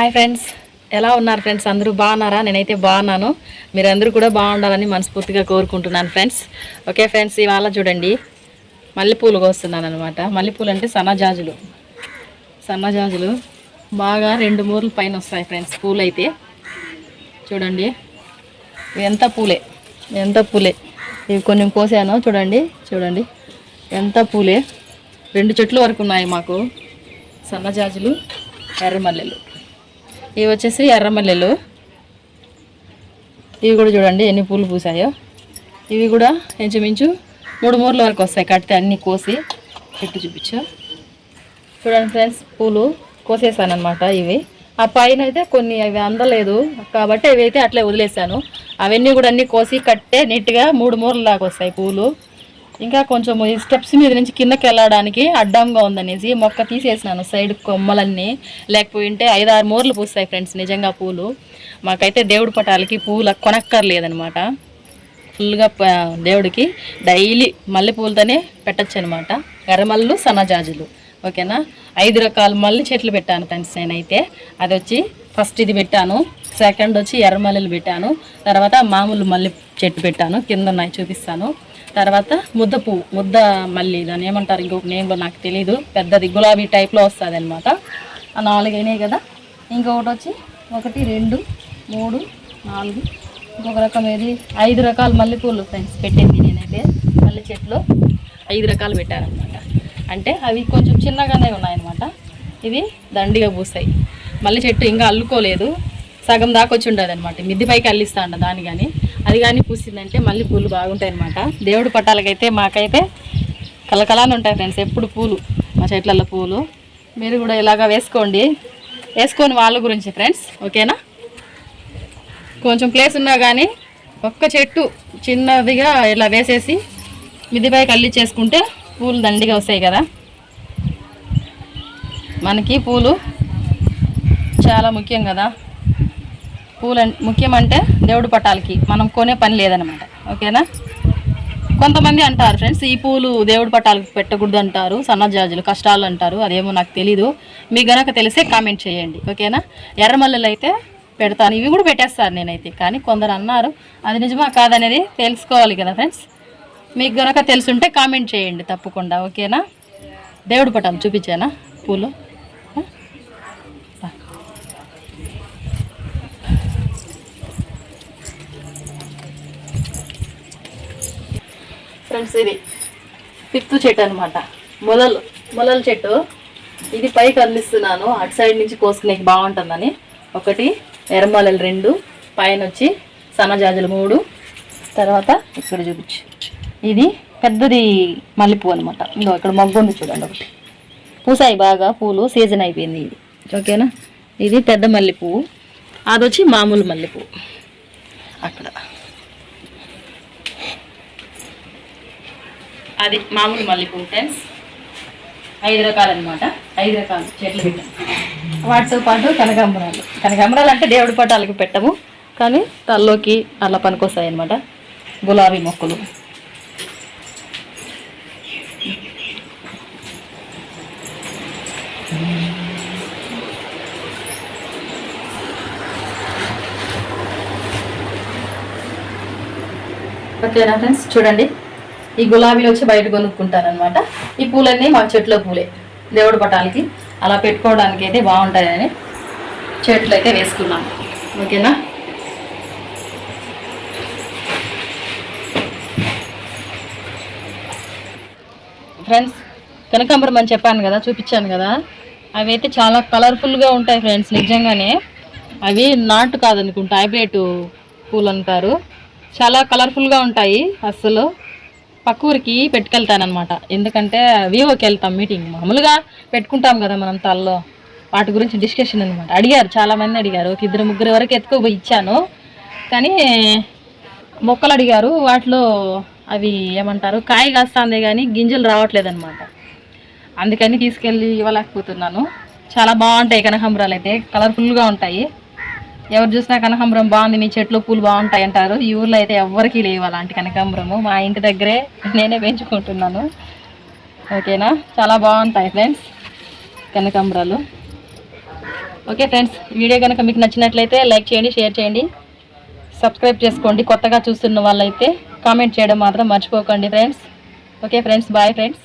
Hi friends ఎలా ఉన్నారు friends అందరూ బాగున్నారా? నేనైతే బాగున్నాను. మీరందరూ కూడా బాగుండాలని మనస్ఫూర్తిగా కోరుకుంటున్నాను ఫ్రెండ్స్ ఓకే ఫ్రెండ్స్ ఇవాళ చూడండి. మల్లెపూలు కోస్తున్నాను అనమాట మల్లెపూలు అంటే సన్నజాజులు. సన్నజాజులు. బాగా రెండు మూరల పైన వస్తాయి ఫ్రెండ్స్ పూలు అయితే చూడండి. ఎంత పూలే. ఎంత పూలే. ఇవి కొన్ని కోసాను. చూడండి. చూడండి. ఎంత పూలే. రెండు చెట్లు వరకు ఉన్నాయి మాకు. సన్నజాజులు ఎర్రమల్లెలు. ఇవి వచ్చేసి ఎర్రమల్లెలు. ఇవి కూడా చూడండి ఎన్ని పూలు పూసాయో. ఇవి కూడా ఇంచుమించు మూడు మూరల వరకు వస్తాయి. కడితే అన్నీ కోసి చెట్టు చూపించు. చూడండి ఫ్రెండ్స్ పూలు కోసేసాను అనమాట ఇవి. ఆ పైన అయితే కొన్ని అవి అందలేదు. కాబట్టి అవి అయితే అట్లే వదిలేసాను. అవన్నీ కూడా అన్నీ కోసి కట్టే నీట్గా మూడు మూరల దాకా వస్తాయి పూలు. ఇంకా కొంచెం ఈ స్టెప్స్ మీద నుంచి కిందకి వెళ్ళడానికి అడ్డంగా ఉందనేసి మొక్క తీసేసినాను. సైడ్ కొమ్మలన్నీ లేకపోయింటే ఐదు ఆరు మూరలు పూస్తాయి ఫ్రెండ్స్ నిజంగా పూలు. మాకైతే దేవుడి పటాలకి పూలు కొనక్కర్లేదనమాట ఫుల్గా దేవుడికి డైలీ మల్లెపూలతోనే పెట్టచ్చు అనమాట ఎర్రమల్లు సన్నజాజులు. ఓకేనా? ఐదు రకాల మల్లె చెట్లు పెట్టాను ఫ్రెండ్స్ నేనైతే. అది వచ్చి ఫస్ట్ ఇది పెట్టాను. సెకండ్ వచ్చి ఎర్రమల్లెలు పెట్టాను. తర్వాత మామూలు మల్లె చెట్టు పెట్టాను. కింద ఉన్నాయి చూపిస్తాను. తర్వాత ముద్ద పువ్వు ముద్ద మల్లి దాన్ని ఏమంటారు ఇంకొక నేమ్లో నాకు తెలియదు పెద్దది గులాబీ టైప్లో వస్తుంది అనమాట ఆ కదా. ఇంకొకటి వచ్చి ఒకటి రెండు మూడు నాలుగు. ఇంకొక రకం ఏది? ఐదు రకాల మల్లెపూలు ఫ్రెండ్స్ పెట్టింది నేనైతే. మల్లె చెట్లు ఐదు రకాలు పెట్టారనమాట అంటే అవి కొంచెం చిన్నగానే ఉన్నాయన్నమాట. ఇవి దండిగా పూస్తాయి. మళ్ళీ చెట్టు ఇంకా అల్లుకోలేదు. సగం దాకా వచ్చి ఉండదు అనమాట మిద్ది పైకి అల్లిస్తా అంట దాని కానీ అది కానీ పూసిందంటే మళ్ళీ పూలు బాగుంటాయి అనమాట దేవుడి పట్టాలకైతే మాకైతే కలకలానే ఉంటాయి ఫ్రెండ్స్ ఎప్పుడు పూలు. మా చెట్లలో పూలు. మీరు కూడా ఇలాగా వేసుకోండి. వేసుకొని వాళ్ళ గురించి ఫ్రెండ్స్ ఓకేనా? కొంచెం ప్లేస్ ఉన్నా కానీ ఒక్క చెట్టు చిన్నదిగా ఇలా వేసేసి మిద్దిపై అల్లి చేసుకుంటే పూలు దండిగా వస్తాయి కదా. మనకి పూలు చాలా ముఖ్యం కదా. పూలు ముఖ్యం అంటే దేవుడు పటాలకి మనం కొనే పని లేదనమాట ఓకేనా? కొంతమంది అంటారు ఫ్రెండ్స్ ఈ పూలు దేవుడు పటాలకు పెట్టకూడదు అంటారు సన్నజాజులు కష్టాలు అంటారు అదేమో నాకు తెలీదు. మీకు గనక తెలిసే కామెంట్ చేయండి. ఓకేనా? ఎర్రమల్లెలు అయితే పెడతాను. ఇవి కూడా పెట్టేస్తాను నేనైతే. కానీ కొందరు అన్నారు అది నిజమా కాదనేది తెలుసుకోవాలి కదా ఫ్రెండ్స్. మీకు గనక తెలుసుంటే కామెంట్ చేయండి తప్పకుండా ఓకేనా? దేవుడి పటాలు చూపించానా? పూలు? ఫ్రెండ్స్ ఇది ఫిఫ్త్ చెట్టు అనమాట మొలలు మొలల చెట్టు. ఇది పైకి అందిస్తున్నాను అటు సైడ్ నుంచి కోసుకునేకి బాగుంటుందని. ఒకటి ఎర్రమల్లెలు రెండు పైన వచ్చి సన్నజాజులు మూడు. తర్వాత ఇక్కడ చూపించు. ఇది పెద్దది మల్లెపూ అనమాట ఇంకో ఇక్కడ మొగ్గు ఉంది చూడండి ఒకటి. పూసాయి బాగా పూలు సీజన్ అయిపోయింది ఇది. ఓకేనా? ఇది పెద్ద మల్లెపూ. అది వచ్చి మామూలు మల్లెపూ. అక్కడ. అది మామూలు మల్లెపూ ఫ్రెండ్స్ ఐదు రకాలు అనమాట ఐదు రకాలు చెట్లు పెట్టాము వాటితో పాటు కనకాంబరాలు. కనకాంబరాలు అంటే దేవుడి పటాలకి పెట్టము. కానీ తల్లోకి అలా పనికొస్తాయి అనమాట గులాబీ మొక్కలు. ఓకేనా ఫ్రెండ్స్ చూడండి. ఈ గులాబీలు వచ్చి బయట కొనుక్కుంటారనమాట ఈ పూలన్నీ మా చెట్లో పూలే దేవుడి పటాలకి. అలా పెట్టుకోవడానికి అయితే బాగుంటాయని చెట్లు అయితే వేసుకున్నాం. ఓకేనా? ఫ్రెండ్స్ కనకాంబరం అని చెప్పాను కదా చూపించాను కదా. అవి అయితే చాలా కలర్ఫుల్గా ఉంటాయి ఫ్రెండ్స్ నిజంగానే. అవి నాటు కాదనుకుంటా హైబ్రిడ్ పూలు అంటారు. చాలా కలర్ఫుల్గా ఉంటాయి అస్సలు. పక్క ఊరికి పెట్టుకెళ్తానమాట ఎందుకంటే వివోకి వెళ్తాం మీటింగ్ మామూలుగా పెట్టుకుంటాం కదా మనం తల్లో. వాటి గురించి డిస్కషన్ అనమాట అడిగారు చాలామంది అడిగారు. ఒక ఇద్దరు ముగ్గురు వరకు ఎత్తుకోపోయి ఇచ్చాను. కానీ మొక్కలు అడిగారు వాటిలో అవి ఏమంటారు కాయ కాస్తుంది కానీ గింజలు రావట్లేదు అనమాట అందుకని తీసుకెళ్ళి ఇవ్వలేకపోతున్నాను. చాలా బాగుంటాయి కనకాంబరాలు అయితే కలర్ఫుల్గా ఉంటాయి. ఎవరు చూసినా కనకాంబరం బాగుంది మీ చెట్లు పూలు బాగుంటాయి అంటారు. ఈ ఊర్లో అయితే ఎవ్వరికీ లేవు అలాంటి కనకాంబరము. మా ఇంటి దగ్గరే నేనే పెంచుకుంటున్నాను. ఓకేనా? చాలా బాగుంటాయి ఫ్రెండ్స్ కనకాంబరాలు. ఓకే ఫ్రెండ్స్ వీడియో కనుక మీకు నచ్చినట్లయితే లైక్ చేయండి షేర్ చేయండి. సబ్స్క్రైబ్ చేసుకోండి. కొత్తగా చూస్తున్న వాళ్ళైతే కామెంట్ చేయడం మాత్రం మర్చిపోకండి friends. Okay friends bye friends.